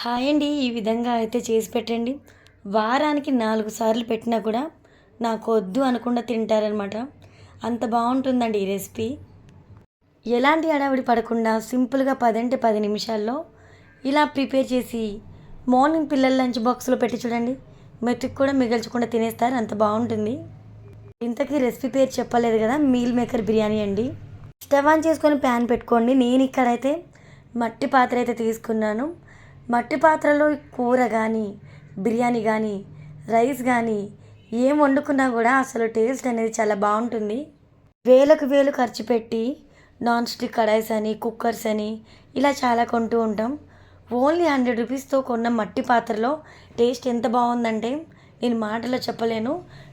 Hi అండి ఈ విధంగా అయితే చేసి పెట్టండి. వారానికి నాలుగు సార్లు పెట్టినా కూడా నాకు వద్దు అనకుండా తింటారనమాట అంత బాగుంటుందండి ఈ రెసిపీ. ఎలాంటి హడావిడి పడకుండా సింపుల్గా పదంటే పది నిమిషాల్లో ఇలా ప్రిపేర్ చేసి మార్నింగ్ పిల్లల లంచ్ బాక్స్లో పెట్టి చూడండి. మెతుకు కూడా మిగల్చకుండా తినేస్తారు అంత బాగుంటుంది. ఇంతకీ రెసిపీ పేరు చెప్పలేదు కదా మీల్ మేకర్ బిర్యానీ అండి. స్టవ్ ఆన్ చేసుకొని ప్యాన్ పెట్టుకోండి. నేను ఇక్కడైతే మట్టి పాత్ర అయితే తీసుకున్నాను. మట్టి పాత్రలో కూర కానీ బిర్యానీ కానీ రైస్ కానీ ఏం వండుకున్నా కూడా అసలు టేస్ట్ అనేది చాలా బాగుంటుంది. వేలకు వేలు ఖర్చు పెట్టి నాన్ స్టిక్ కడాయిస్ అని కుక్కర్స్ అని ఇలా చాలా కొంటూ ఉంటాం. ఓన్లీ హండ్రెడ్ రూపీస్తో కొన్న మట్టి పాత్రలో టేస్ట్ ఎంత బాగుందంటే నేను మాటలో చెప్పలేను.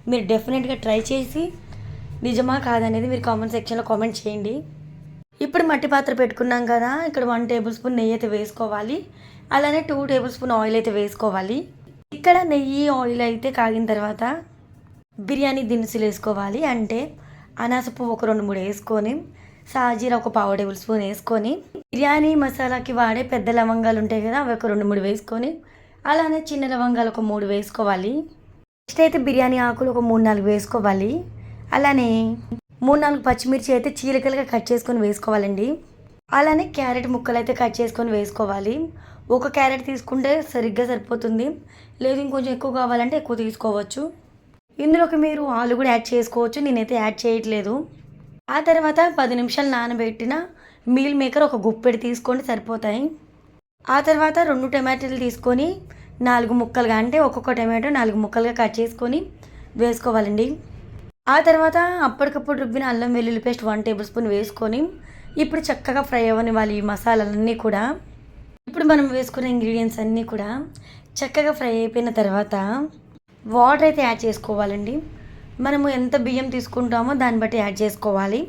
మీరు డెఫినెట్గా ట్రై చేసి నిజమా కాదనేది మీరు కామెంట్ సెక్షన్లో కామెంట్ చేయండి. ఇప్పుడు మట్టి పాత్ర పెట్టుకున్నాం కదా ఇక్కడ వన్ టేబుల్ స్పూన్ నెయ్యి అయితే వేసుకోవాలి. అలానే టూ టేబుల్ స్పూన్ ఆయిల్ అయితే వేసుకోవాలి. ఇక్కడ నెయ్యి ఆయిల్ అయితే కాగిన తర్వాత బిర్యానీ దినుసులు వేసుకోవాలి. అంటే అనాస పువ్వు ఒక రెండు మూడు వేసుకొని సాజీరా ఒక పావు టేబుల్ స్పూన్ వేసుకొని బిర్యానీ మసాలాకి వాడే పెద్ద లవంగాలు ఉంటాయి కదా అవి ఒక రెండు మూడు వేసుకొని అలానే చిన్న లవంగాలు ఒక మూడు వేసుకోవాలి. నెక్స్ట్ అయితే బిర్యానీ ఆకులు ఒక మూడు నాలుగు వేసుకోవాలి. అలానే మూడు నాలుగు పచ్చిమిర్చి అయితే చీలికలుగా కట్ చేసుకొని వేసుకోవాలండి. అలానే క్యారెట్ ముక్కలు అయితే కట్ చేసుకొని వేసుకోవాలి. ఒక క్యారెట్ తీసుకుంటే సరిగ్గా సరిపోతుంది. లేదు ఇంకొంచెం ఎక్కువ కావాలంటే ఎక్కువ తీసుకోవచ్చు. ఇందులోకి మీరు ఆలు కూడా యాడ్ చేసుకోవచ్చు. నేనైతే యాడ్ చేయట్లేదు. ఆ తర్వాత పది నిమిషాలు నానబెట్టిన మీల్ మేకర్ ఒక గుప్పెడి తీసుకొని సరిపోతాయి. ఆ తర్వాత రెండు టమాటాలు తీసుకొని నాలుగు ముక్కలుగా అంటే ఒక్కొక్క టమాటో నాలుగు ముక్కలుగా కట్ చేసుకొని వేసుకోవాలండి. ఆ తర్వాత అప్పటికప్పుడు రుబ్బిన అల్లం వెల్లుల్లి పేస్ట్ వన్ టేబుల్ స్పూన్ వేసుకొని ఇప్పుడు చక్కగా ఫ్రై అవ్వనివ్వాలి ఈ మసాలాలన్నీ కూడా ఇప్పుడు మనం వేసుకున్న ఇంగ్రీడియంట్స్ అన్నీ కూడా చక్కగా ఫ్రై అయిపోయిన తర్వాత వాటర్ అయితే యాడ్ చేసుకోవాలండి. మనము ఎంత బియ్యం తీసుకుంటామో దాన్ని బట్టి యాడ్ చేసుకోవాలి.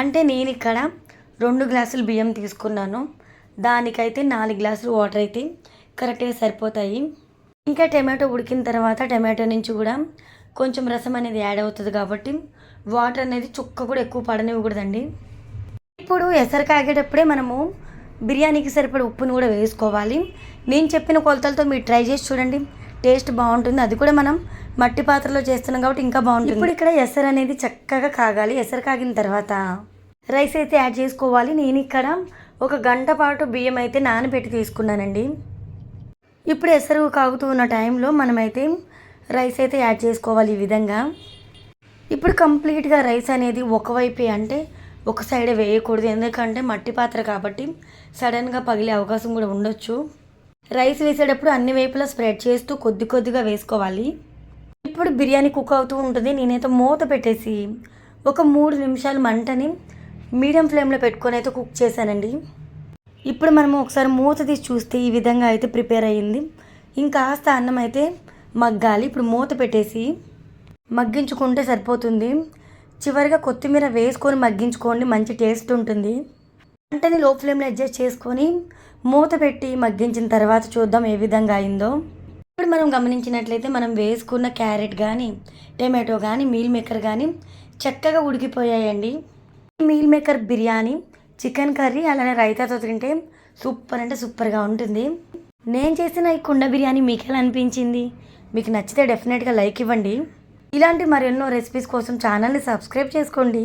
అంటే నేను ఇక్కడ రెండు గ్లాసులు బియ్యం తీసుకున్నాను. దానికైతే నాలుగు గ్లాసులు వాటర్ అయితే కరెక్ట్గా సరిపోతాయి. ఇంకా టమాటో ఉడికిన తర్వాత టమాటో నుంచి కూడా కొంచెం రసం అనేది యాడ్ అవుతుంది కాబట్టి వాటర్ అనేది చుక్క కూడా ఎక్కువ పడనివ్వకూడదండి. ఇప్పుడు ఎసరు కాగేటప్పుడే మనము బిర్యానీకి సరిపడే ఉప్పును కూడా వేసుకోవాలి. నేను చెప్పిన కొలతలతో మీరు ట్రై చేసి చూడండి. టేస్ట్ బాగుంటుంది. అది కూడా మనం మట్టి పాత్రలో చేస్తున్నాం కాబట్టి ఇంకా బాగుంటుంది. ఇప్పుడు ఇక్కడ ఎసరు అనేది చక్కగా కాగాలి. ఎసరు కాగిన తర్వాత రైస్ అయితే యాడ్ చేసుకోవాలి. నేను ఇక్కడ ఒక గంట పాటు బియ్యం అయితే నానబెట్టి తీసుకున్నానండి. ఇప్పుడు ఎసరు కాగుతూ ఉన్న టైంలో మనమైతే రైస్ అయితే యాడ్ చేసుకోవాలి ఈ విధంగా. ఇప్పుడు కంప్లీట్గా రైస్ అనేది ఒకవైపే అంటే ఒక సైడే వేయకూడదు. ఎందుకంటే మట్టి పాత్ర కాబట్టి సడన్గా పగిలే అవకాశం కూడా ఉండొచ్చు. రైస్ వేసేటప్పుడు అన్ని వైపులా స్ప్రెడ్ చేస్తూ కొద్ది కొద్దిగా వేసుకోవాలి. ఇప్పుడు బిర్యానీ కుక్ అవుతూ ఉంటుంది. నేనైతే మూత పెట్టేసి ఒక మూడు నిమిషాలు మంటని మీడియం ఫ్లేమ్లో పెట్టుకొని అయితే కుక్ చేశానండి. ఇప్పుడు మనము ఒకసారి మూత తీసి చూస్తే ఈ విధంగా అయితే ప్రిపేర్ అయ్యింది. ఇంకాస్త అన్నం అయితే మగ్గాలి. ఇప్పుడు మూత పెట్టేసి మగ్గించుకుంటే సరిపోతుంది. చివరిగా కొత్తిమీర వేసుకొని మగ్గించుకోండి. మంచి టేస్ట్ ఉంటుంది. వంటని లో ఫ్లేమ్లో అడ్జస్ట్ చేసుకొని మూత పెట్టి మగ్గించిన తర్వాత చూద్దాం ఏ విధంగా అయిందో. ఇప్పుడు మనం గమనించినట్లయితే మనం వేసుకున్న క్యారెట్ కానీ టమాటో కానీ మీల్ మేకర్ కానీ చక్కగా ఉడికిపోయాయండి. Meal maker biryani chicken curry అలానే రైతాతో తింటే సూపర్ అంటే సూపర్గా ఉంటుంది. నేను చేసిన ఈ కుండ బిర్యానీ మీకు ఎలా అనిపించింది? మీకు నచ్చితే డెఫినెట్గా లైక్ ఇవ్వండి. ఇలాంటి మరెన్నో రెసిపీస్ కోసం ఛానల్ని సబ్స్క్రైబ్ చేసుకోండి.